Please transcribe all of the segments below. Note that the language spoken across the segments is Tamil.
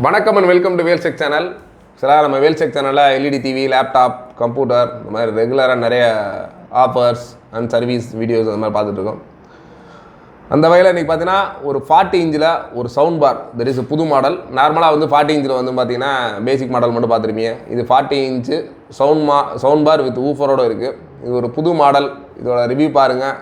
வணக்கம் அண்ட் வெல்கம் டு வேல்செக் சேனல் சில நம்ம வேல்செக் சேனலில் எல்இடி டிவி லேப்டாப் கம்ப்யூட்டர் இந்த மாதிரி ரெகுலராக நிறைய ஆஃபர்ஸ் அண்ட் சர்வீஸ் வீடியோஸ் அந்த மாதிரி பார்த்துட்ருக்கோம் அந்த வகையில் இன்றைக்கி பார்த்தீங்கன்னா ஒரு ஃபார்ட்டி இன்ச்சில் ஒரு சவுண்ட் பார் தட் இஸ் புது மாடல் நார்மலாக வந்து ஃபார்ட்டி இன்ச்சில் வந்து பார்த்தீங்கன்னா பேசிக் மாடல் மட்டும் பார்த்துருப்பீங்க. இது ஃபார்ட்டி இன்ச்சு சவுண்ட் மா சவுண்ட் பார் வித் ஊஃபரோடு இருக்குது இது ஒரு புது மாடல் இதோட ரிவ்யூ பாருங்கள்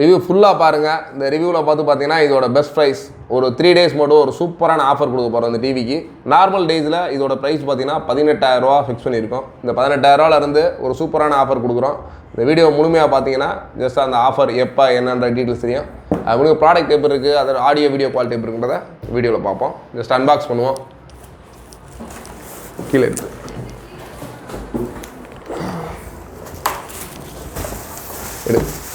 ரிவ்யூ ஃபுல்லாக பாருங்கள் இந்த ரிவ்யூவில் பார்த்து பார்த்தீங்கன்னா இதோட பெஸ்ட் ப்ரைஸ் ஒரு த்ரீ டேஸ் மட்டும் ஒரு சூப்பரான ஆஃபர் கொடுக்க போகிறோம் இந்த டிவிக்கு நார்மல் டேஸில் இதோட ப்ரைஸ் பார்த்தீங்கன்னா பதினெட்டாயிரரூவா ஃபிக்ஸ் பண்ணியிருக்கோம். இந்த பதினெட்டாயிரரூவாலேருந்து ஒரு சூப்பரான ஆஃபர் கொடுக்குறோம். இந்த வீடியோ முழுமையாக பார்த்தீங்கன்னா ஜஸ்ட் அந்த ஆஃபர் எப்போ என்னன்ற டீட்டெயில்ஸ் தெரியும். அவங்களுக்கு ப்ராடக்ட் எப்படி இருக்குது அதோட ஆடியோ வீடியோ குவாலிட்டி எப்படி இருக்குன்றத வீடியோவில் பார்ப்போம். ஜஸ்ட் அன்பாக்ஸ் பண்ணுவோம். கீழே இருக்குது எடுத்து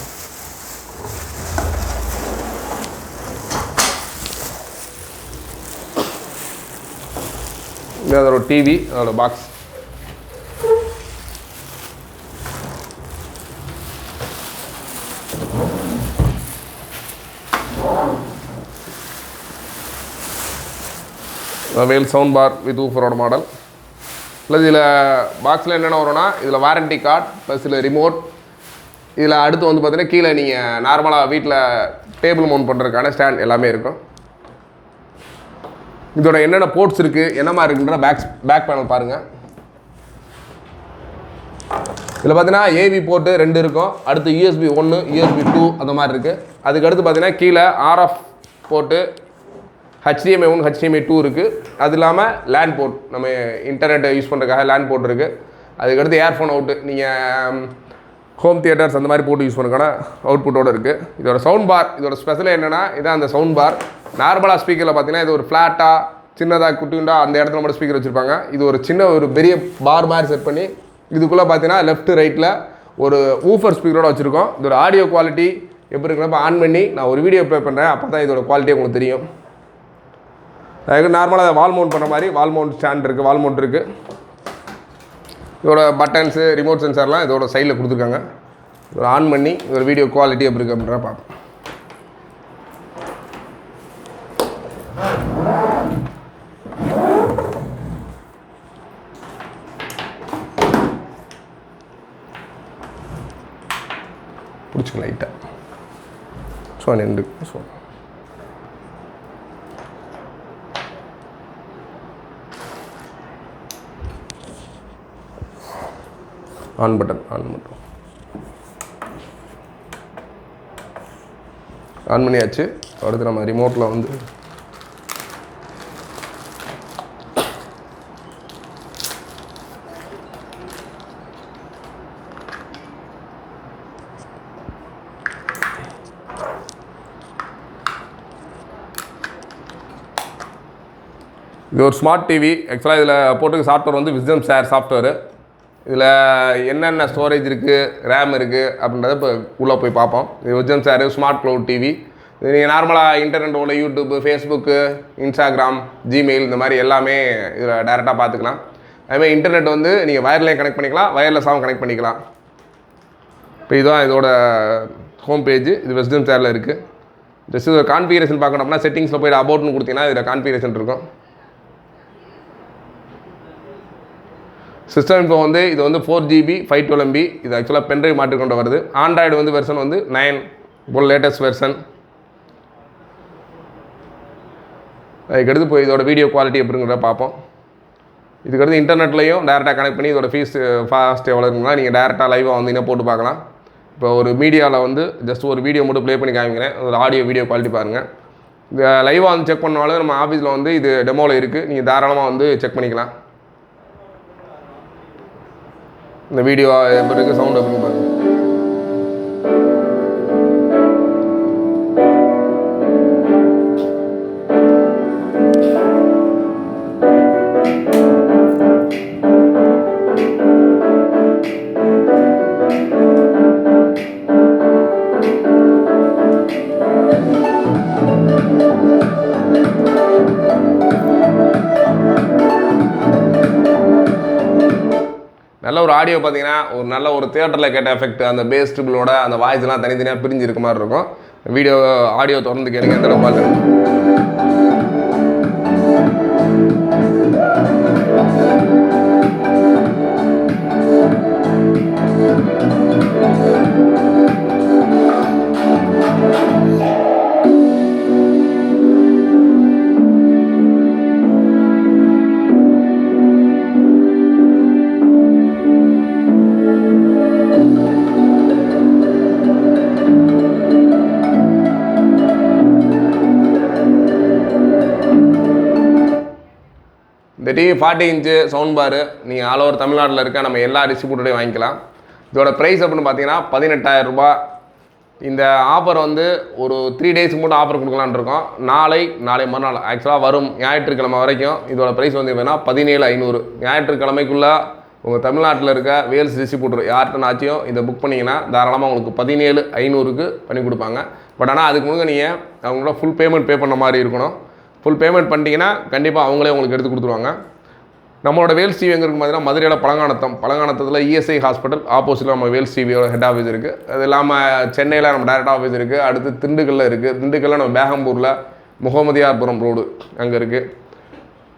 இது அதோட டிவி அதோட box Vels sound bar with ஊஃபரோட model plus இதில் பாக்ஸில் என்னென்ன வரும்னா இதில் வாரண்டி கார்டு ப்ளஸ் இதில் ரிமோட் இதில் அடுத்து வந்து பார்த்தீங்கன்னா கீழே நீங்கள் நார்மலாக வீட்டில் டேபிள் மவுண்ட் பண்ணுறதுக்கான ஸ்டாண்ட் எல்லாமே இருக்கும். இதோட என்னென்ன போர்ட்ஸ் இருக்குது என்ன மாதிரி இருக்குன்ற பேக் பேக் பேனல் பாருங்கள் இதில் பார்த்தீங்கன்னா ஏவி போர்ட்டு ரெண்டு இருக்கும். அடுத்து யூஎஸ்பி ஒன்று யூஎஸ்பி டூ அந்த மாதிரி இருக்குது அதுக்கடுத்து பார்த்தீங்கன்னா கீழே RF port HDMI one HDMI two இருக்குது அது இல்லாமல் லேண்ட் போர்ட் நம்ம இன்டர்நெட்டை யூஸ் பண்ணுறதுக்காக லேண்ட் போர்ட் இருக்குது அதுக்கடுத்து ஏர்ஃபோன் அவுட்டு நீங்கள் ஹோம் தியேட்டர்ஸ் அந்த மாதிரி போட்டு யூஸ் பண்ணுறதுக்கான அவுட்புட்டோடு இருக்குது இதோட சவுண்ட் பார் இதோட ஸ்பெஷல் என்னென்னா இதான் அந்த சவுண்ட் பார் நார்மலாக ஸ்பீக்கரில் பார்த்தீங்கன்னா இது ஒரு ஃப்ளாட்டாக சின்னதாக குட்டியுண்டா அந்த இடத்துல மட்டும் ஸ்பீக்கர் வச்சுருப்பாங்க. இது ஒரு சின்ன ஒரு பெரிய பார் மாதிரி செட் பண்ணி இதுக்குள்ளே பார்த்தீங்கன்னா லெஃப்ட் ரைட்டில் ஒரு ஊஃபர் ஸ்பீக்கரோட வச்சுருக்கோம். இதோட ஆடியோ குவாலிட்டி எப்படி இருக்குன்னா ஆன் பண்ணி நான் ஒரு வீடியோ ப்ளே பண்ணுறேன் அப்போ தான் இதோட குவாலிட்டி உங்களுக்கு தெரியும். நார்மலாக வால் மவுண்ட் பண்ண மாதிரி வால் மவுண்ட் ஸ்டாண்ட் இருக்குது வால் மவுண்ட் இருக்குது இதோட பட்டன்ஸு ரிமோட் சென்சார்லாம் இதோட சைடில் கொடுத்துருக்காங்க. இதோட ஆன் பண்ணி இதோட வீடியோ குவாலிட்டி எப்படி இருக்கு அப்படின்ற பார்ப்போம். பிடிச்சிக்கலாம் லைட்டாக ஸோ நின்று ஸோ ஆன் பட்டன் ஆன் பண்ணுறோம் ஆன் பண்ணியாச்சு. அடுத்து நம்ம ரிமோட்டில் வந்து இது ஒரு ஸ்மார்ட் டிவி ஆக்சுவலாக இதில் போட்டுக்க சாஃப்ட்வேர் வந்து விஸ்டம் ஷேர் சாஃப்ட்வேரு இதில் என்னென்ன ஸ்டோரேஜ் இருக்குது ரேம் இருக்குது அப்படின்றத இப்போ உள்ளே போய் பார்ப்போம். இது விஜயம் சார் ஸ்மார்ட் க்ளவுட் டிவி இது நீங்கள் நார்மலாக இன்டர்நெட் உள்ள யூடியூப்பு ஃபேஸ்புக்கு இன்ஸ்டாகிராம் ஜிமெயில் இந்த மாதிரி எல்லாமே இதில் டேரெக்டாக பார்த்துக்கலாம். அதுமாதிரி இன்டர்நெட் வந்து நீங்கள் வயர்லையும் கனெக்ட் பண்ணிக்கலாம் வயர்லெஸ்ஸாகவும் கனெக்ட் பண்ணிக்கலாம். இப்போ இதுதான் இதோட ஹோம் பேஜ் இது வெஸ்டம் சேரில் இருக்குது ஜஸ்ட் இதோட கான்ஃபிகரேஷன் பார்க்கணும் அப்படின்னா செட்டிங்ஸில் போய்ட்டு அபவுட்னு கொடுத்தீங்கன்னா இதில் கான்ஃபிகரேஷன் இருக்கும். சிஸ்டம் இப்போ வந்து இது வந்து four GB five twelve MB இது ஆக்சுவலாக பென்ட்ரைவ் மாற்றிக்கொண்டு வருது. ஆண்ட்ராய்டு வந்து வெர்ஷன் வந்து நைன் இப்போ லேட்டஸ்ட் வெர்ஷன் அதுக்கடுத்து போய் இதோட வீடியோ குவாலிட்டி எப்படிங்கிறத பார்ப்போம். இதுக்கடுத்து இன்டர்நெட்லையும் டேரெக்டாக கனெக்ட் பண்ணி இதோட ஃபீஸ் ஃபாஸ்ட் எவ்வளோ இருக்குன்னா நீங்கள் டேரெக்டாக லைவாக வந்தீங்கன்னா போட்டு பார்க்கலாம். இப்போ ஒரு மீடியாவில் வந்து ஜஸ்ட் ஒரு வீடியோ மட்டும் ப்ளே பண்ணி காமிக்கிறேன். ஒரு ஆடியோ வீடியோ குவாலிட்டி பாருங்கள் இந்த லைவாக வந்து செக் பண்ணாலும் நம்ம ஆஃபீஸில் வந்து இது டெமோவில் இருக்குது நீங்கள் தாராளமாக வந்து செக் பண்ணிக்கலாம். இந்த வீடியோ எப்படி இருக்குது சவுண்ட் எப்படி பாருங்கள் நல்ல ஒரு ஆடியோ பார்த்தீங்கன்னா ஒரு நல்ல ஒரு தியேட்டரில் கேட்ட எஃபெக்ட் அந்த பேஸ் ட்ரிபிளோட அந்த வாய்ஸ்லாம் தனித்தனியாக பிரிஞ்சு இருக்க மாதிரி இருக்கும். வீடியோ ஆடியோ தொடர்ந்து கேளுங்க எந்த அளவுக்கு பெரிய ஃபார்ட்டி இன்ச்சு சவுண்ட் பாரு நீங்கள் ஆல் ஓவர் தமிழ்நாட்டில் இருக்க நம்ம எல்லா டிஸ்ட்ரிபியூட்டரையும் வாங்கிக்கலாம். இதோட ப்ரைஸ் அப்படின்னு பார்த்தீங்கன்னா பதினெட்டாயிரம் ரூபாய். இந்த ஆஃபர் வந்து ஒரு த்ரீ டேஸ்க்கு மட்டும் ஆஃபர் கொடுக்கலான் இருக்கோம். நாளை நாளை மறுநாள் ஆக்சுவலாக வரும். ஞாயிற்றுக்கிழமை வரைக்கும் இதோட ப்ரைஸ் வந்து எப்படின்னா பதினேழு ஐநூறு. ஞாயிற்றுக்கிழமைக்குள்ளே உங்கள் தமிழ்நாட்டில் இருக்க வேல்ஸ் டிஸ்ட்ரிபியூட்டர் யார்கிட்டனாச்சும் இதை புக் பண்ணிங்கன்னா தாராளமாக உங்களுக்கு பதினேழு ஐநூறுக்கு பண்ணி கொடுப்பாங்க. பட் ஆனால் அதுக்கு முன்னாடி நீங்கள் அவங்களோட ஃபுல் பேமெண்ட் பே பண்ண மாதிரி இருக்கணும். ஃபுல் பேமெண்ட் பண்ணிட்டீங்கன்னா கண்டிப்பாக அவங்களே உங்களுக்கு எடுத்து கொடுத்துருவாங்க. நம்மளோட வேல்ஸ் டிவி எங்கே இருக்குது பார்த்தீங்கன்னா மதுரையில் பழங்கானத்தம். பழங்கானத்தத்தில் இஎஸ்ஐ ஹாஸ்பிட்டல் ஆப்போசிட்டில் நம்ம வேல்ஸ் சிவியோட ஹெட் ஆஃபீஸ் இருக்குது அது இல்லாமல் சென்னையில் நம்ம டேரக்ட் ஆஃபீஸ் இருக்குது அடுத்து திண்டுக்கல்லில் இருக்குது திண்டுக்கல்லில் நம்ம பேகம்பூரில் முகமதியார்புரம் ரோடு அங்கே இருக்குது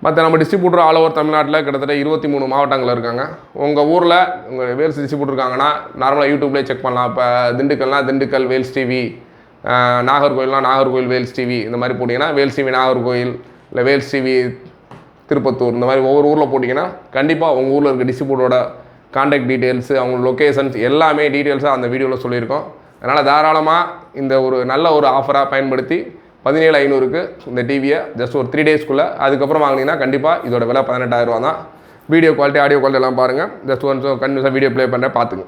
மற்ற நம்ம டிஸ்ட்ரிபியூட்டர் ஆல் ஓவர் தமிழ்நாட்டில் கிட்டத்தட்ட இருபத்தி மூணு மாவட்டங்கள் இருக்காங்க. உங்கள் ஊரில் உங்கள் வேல்ஸ் டிஸ்ட்ரிபியூட்டர் இருக்காங்கன்னா நார்மலாக யூடியூப்லேயே செக் பண்ணலாம். இப்போ திண்டுக்கல்னா திண்டுக்கல் வேல்ஸ் டிவி நாகர்கோயில்னா நாகர்கோயில் வேல்ஸ் டிவி இந்த மாதிரி போட்டிங்கன்னா வேல்ஸ் டிவி நாகர்கோயில் இல்லை வேல்ஸ் டிவி திருப்பத்தூர் இந்த மாதிரி ஒவ்வொரு ஊரில் போட்டிங்கன்னா கண்டிப்பாக உங்கள் ஊரில் இருக்க டிஸ்ட்ரிபியூட்டோட காண்டாக்ட் டீட்டெயில்ஸு அவங்க லொக்கேஷன்ஸ் எல்லாமே டீட்டெயில்ஸாக அந்த வீடியோவில் சொல்லியிருக்கோம். அதனால் தாராளமாக இந்த ஒரு நல்ல ஒரு ஆஃபராக பயன்படுத்தி பதினேழு ஐநூறுக்கு இந்த டிவியை ஜஸ்ட் ஒரு த்ரீ டேஸ்க்குள்ளே அதுக்கப்புறம் வாங்கினீங்கன்னா கண்டிப்பாக இதோட விலை பதினெட்டாயிரரூவா தான். வீடியோ குவாலிட்டி ஆடியோ குவாலிட்டி எல்லாம் பாருங்கள் ஜஸ்ட் ஒன்ஸ் கண்டினியூஸாக வீடியோ ப்ளே பண்ணுறேன் பார்த்துங்க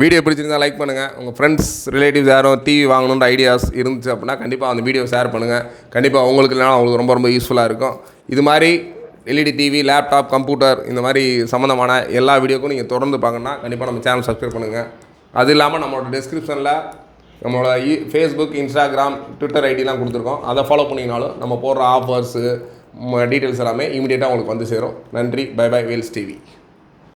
வீடியோ பிடிச்சிருந்தா லைக் பண்ணுங்கள் உங்கள் ஃப்ரெண்ட்ஸ் ரிலேட்டிவ்ஸ் யாரும் டிவி வாங்கணுன்ற ஐடியாஸ் இருந்துச்சு அப்படின்னா கண்டிப்பாக அந்த வீடியோ ஷேர் பண்ணுங்கள் கண்டிப்பாக உங்களுக்கு இல்லைனா அவங்களுக்கு ரொம்ப ரொம்ப யூஸ்ஃபுல்லாக இருக்கும். இது மாதிரி எல்இடி டிவி லேப்டாப் கம்ப்யூட்டர் இந்த மாதிரி சம்மந்தமான எல்லா வீடியோக்கும் நீங்கள் தொடர்ந்து பார்க்கணுன்னா கண்டிப்பாக நம்ம சேனல் சப்ஸ்கிரைப் பண்ணுங்கள் அது இல்லாமல் நம்மளோட டிஸ்கிரிப்ஷனில் நம்மளோட இ ஃபேஸ்புக் இன்ஸ்டாகிராம் ட்விட்டர் ஐடிலாம் கொடுத்துருக்கோம். அதை ஃபாலோ பண்ணிங்கனாலும் நம்ம போடுற ஆஃபர்ஸு டீட்டெயில்ஸ் எல்லாமே இமீடியட்டாக உங்களுக்கு வந்து சேரும். நன்றி. By by Wales TV